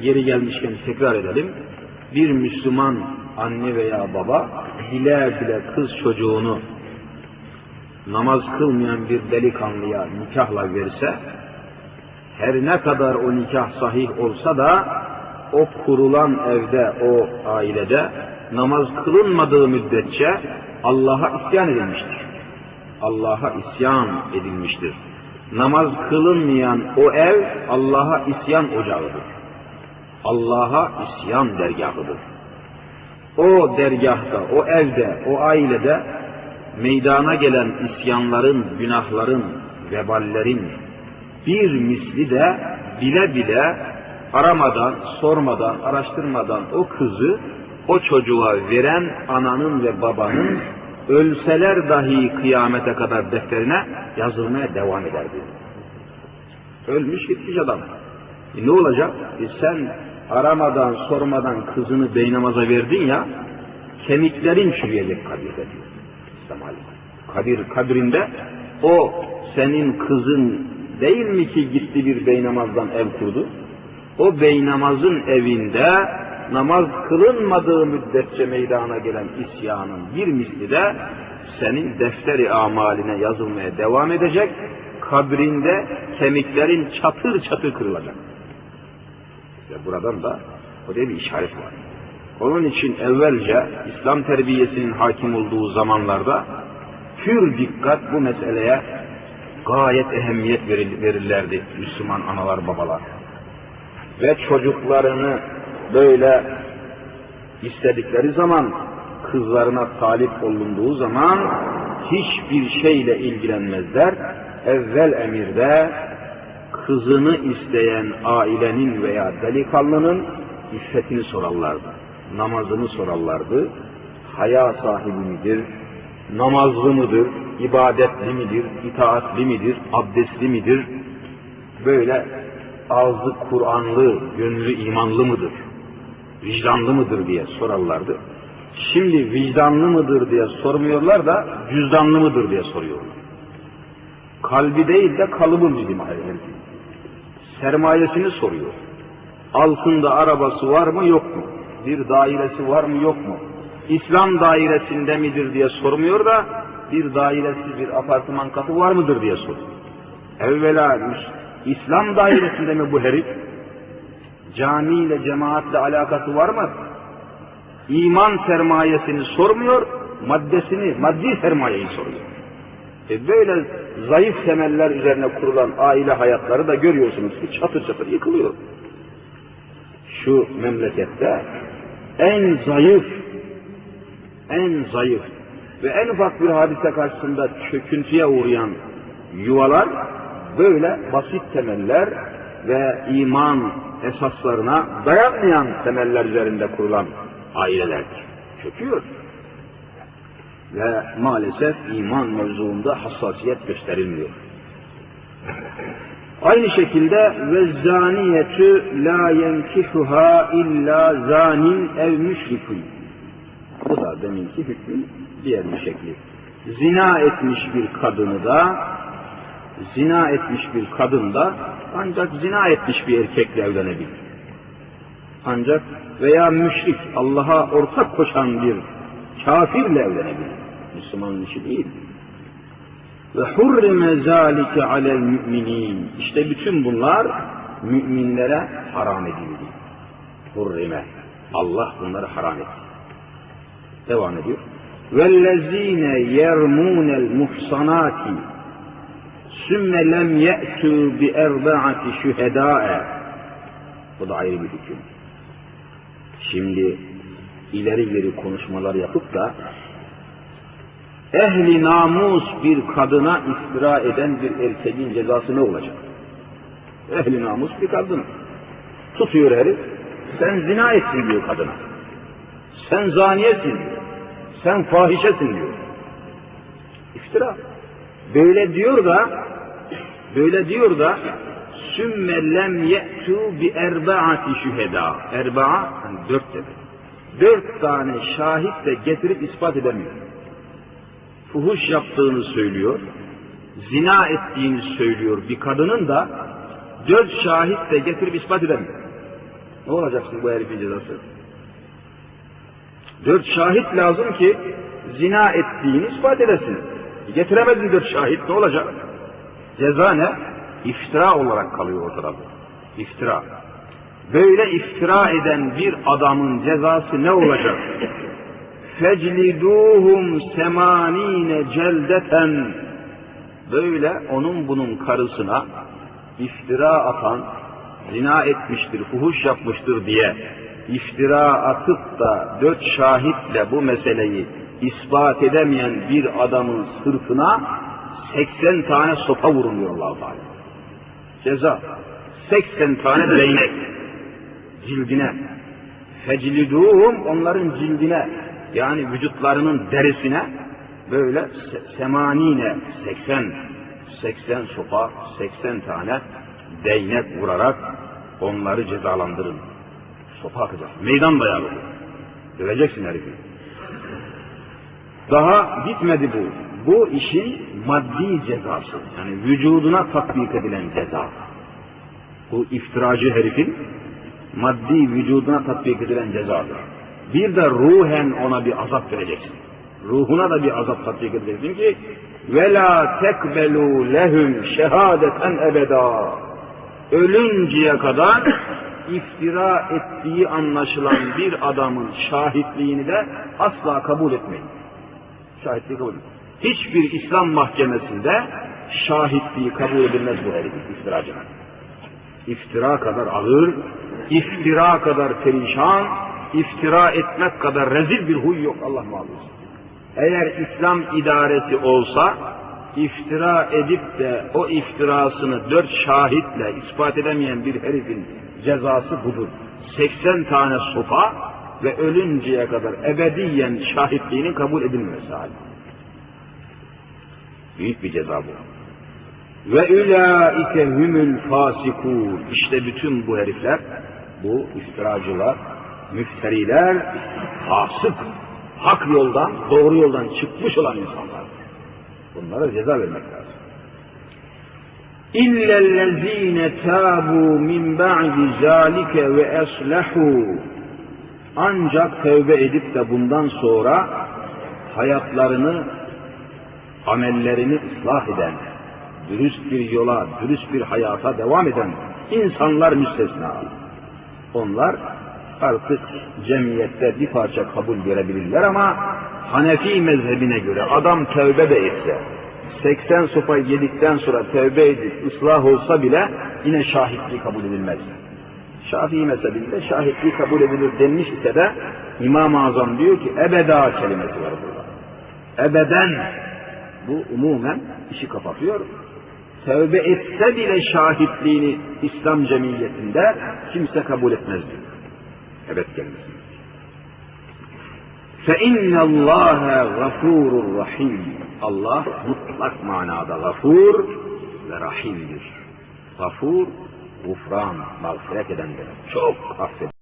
yeri gelmişken tekrar edelim. Bir Müslüman anne veya baba bile bile kız çocuğunu namaz kılmayan bir delikanlıya nikahla verse, her ne kadar o nikah sahih olsa da o kurulan evde, o ailede namaz kılınmadığı müddetçe Allah'a isyan edilmiştir. Allah'a isyan edilmiştir. Namaz kılınmayan o ev Allah'a isyan ocağıdır. Allah'a isyan dergahıdır. O dergahta, o evde, o ailede meydana gelen isyanların, günahların, veballerin bir misli de bile bile aramadan, sormadan, araştırmadan o kızı o çocuğa veren ananın ve babanın ölseler dahi kıyamete kadar defterine yazılmaya devam eder. Ölmüş gitmiş adam. E ne olacak? E sen aramadan, sormadan kızını beynamaza verdin ya, kemiklerin çürüyecek kabirde diyor. İslam. Kabir, kabrinde o senin kızın değil mi ki gitti bir beynamazdan ev kurdu? O beynamazın evinde namaz kılınmadığı müddetçe meydana gelen isyanın bir misli de senin defteri amaline yazılmaya devam edecek. Kabrinde kemiklerin çatır çatır kırılacak. Buradan da o bir işaret var. Onun için evvelce İslam terbiyesinin hakim olduğu zamanlarda pür dikkat bu meseleye gayet ehemmiyet verirlerdi Müslüman analar babalar. Ve çocuklarını böyle istedikleri zaman kızlarına talip olunduğu zaman hiçbir şeyle ilgilenmezler. Evvel emirde kızını isteyen ailenin veya delikanlının iffetini sorarlardı. Namazını sorarlardı. Haya sahibi midir? Namazlı mıdır? ibadetli midir? itaatli midir? Abdestli midir? Böyle ağzı Kur'anlı, gönlü imanlı mıdır? Vicdanlı mıdır diye sorarlardı. Şimdi vicdanlı mıdır diye sormuyorlar da cüzdanlı mıdır diye soruyorlar. Kalbi değil de kalıbı mı diyeyim Sermayesini soruyor. Altında arabası var mı yok mu? Bir dairesi var mı yok mu? İslam dairesinde midir diye sormuyor da bir dairesi bir apartman katı var mıdır diye soruyor. Evvela İslam dairesinde mi bu herif? Camiyle, cemaatle alakası var mı? İman sermayesini sormuyor, maddesini, maddi sermayeyi soruyor. E böyle zayıf temeller üzerine kurulan aile hayatları da görüyorsunuz ki çatır çatır yıkılıyor. Şu memlekette en zayıf, en zayıf ve en ufak bir hadise karşısında çöküntüye uğrayan yuvalar böyle basit temeller ve iman esaslarına dayanmayan temeller üzerinde kurulan ailelerdir. Çöküyor. Ve maalesef iman mevzuunda hassasiyet gösterilmiyor. Aynı şekilde ve zaniyetü la yenkihuha illa zanin ev müşrikun. Bu da deminki hükmün diğer bir şekli. Zina etmiş bir kadını da zina etmiş bir kadın da ancak zina etmiş bir erkekle evlenebilir. Ancak veya müşrik, Allah'a ortak koşan bir Kafirle evlenebilir. Müslümanın işi değil. Ve hurrime zalike alel müminin. İşte bütün bunlar müminlere haram edildi. Hurrime. Allah bunları haram etti. Devam ediyor. Vellezine yermunel muhsanati sümme lem ye'tu bi erba'ati şühedâe. Bu da ayrı bir hüküm. Şimdi ileri geri konuşmalar yapıp da ehli namus bir kadına iftira eden bir erkeğin cezası ne olacak? Ehli namus bir kadın. Tutuyor herif, sen zina etsin diyor kadına. Sen zaniyesin diyor. Sen fahişesin diyor. İftira. Böyle diyor da böyle diyor da sümme lem ye'tu bi erbaati şüheda. Erbaa yani dört demek. Dört tane şahit de getirip ispat edemiyor. Fuhuş yaptığını söylüyor. Zina ettiğini söylüyor bir kadının da dört şahit de getirip ispat edemiyor. Ne olacaksın bu herifin cezası? Dört şahit lazım ki zina ettiğini ispat edesin. Getiremedin dört şahit ne olacak? Ceza ne? İftira olarak kalıyor ortada. İftira. Böyle iftira eden bir adamın cezası ne olacak? Fecliduhum semanine celdeten böyle onun bunun karısına iftira atan, zina etmiştir, fuhuş yapmıştır diye iftira atıp da dört şahitle bu meseleyi ispat edemeyen bir adamın sırtına 80 tane sopa vuruluyor allah Teala. Ceza. 80 tane değnek cildine. Fecliduhum onların cildine yani vücutlarının derisine böyle se- semanine 80 80 sopa 80 tane değnek vurarak onları cezalandırın. Sopa atacak. Meydan dayağı. Döveceksin herifi. Daha bitmedi bu. Bu işin maddi cezası. Yani vücuduna tatbik edilen ceza. Bu iftiracı herifin maddi vücuduna tatbik edilen cezadır. Bir de ruhen ona bir azap vereceksin. Ruhuna da bir azap tatbik edeceksin ki وَلَا تَكْبَلُوا لَهُمْ şehadeten ebeda Ölünceye kadar iftira ettiği anlaşılan bir adamın şahitliğini de asla kabul etmeyin. Şahitliği kabul etmeyin. Hiçbir İslam mahkemesinde şahitliği kabul edilmez bu herifin iftiracının iftira kadar ağır, iftira kadar perişan, iftira etmek kadar rezil bir huy yok Allah muhafaza. Eğer İslam idaresi olsa, iftira edip de o iftirasını dört şahitle ispat edemeyen bir herifin cezası budur. 80 tane sopa ve ölünceye kadar ebediyen şahitliğinin kabul edilmemesi hali. Büyük bir ceza bu. Ve ulaike humul fasikun. İşte bütün bu herifler, bu iftiracılar, müfteriler, fasık, hak yoldan, doğru yoldan çıkmış olan insanlar. Bunlara ceza vermek lazım. İllellezine tabu min ba'di zalike ve eslehu. Ancak tövbe edip de bundan sonra hayatlarını, amellerini ıslah eden, dürüst bir yola, dürüst bir hayata devam eden insanlar müstesna. Onlar artık cemiyette bir parça kabul görebilirler ama Hanefi mezhebine göre adam tövbe de etse, 80 sopa yedikten sonra tövbe edip ıslah olsa bile yine şahitliği kabul edilmez. Şafii mezhebinde şahitliği kabul edilir denmiş ise de İmam-ı Azam diyor ki ebeda kelimesi var burada. Ebeden bu umumen işi kapatıyor Tövbe etse bile şahitliğini İslam cemiyetinde kimse kabul etmez diyor. Evet kelimesi. فَاِنَّ اللّٰهَ غَفُورٌ rahim. Allah mutlak manada gafur ve rahimdir. Gafur, gufran, mağfiret eden demek. Çok affeder.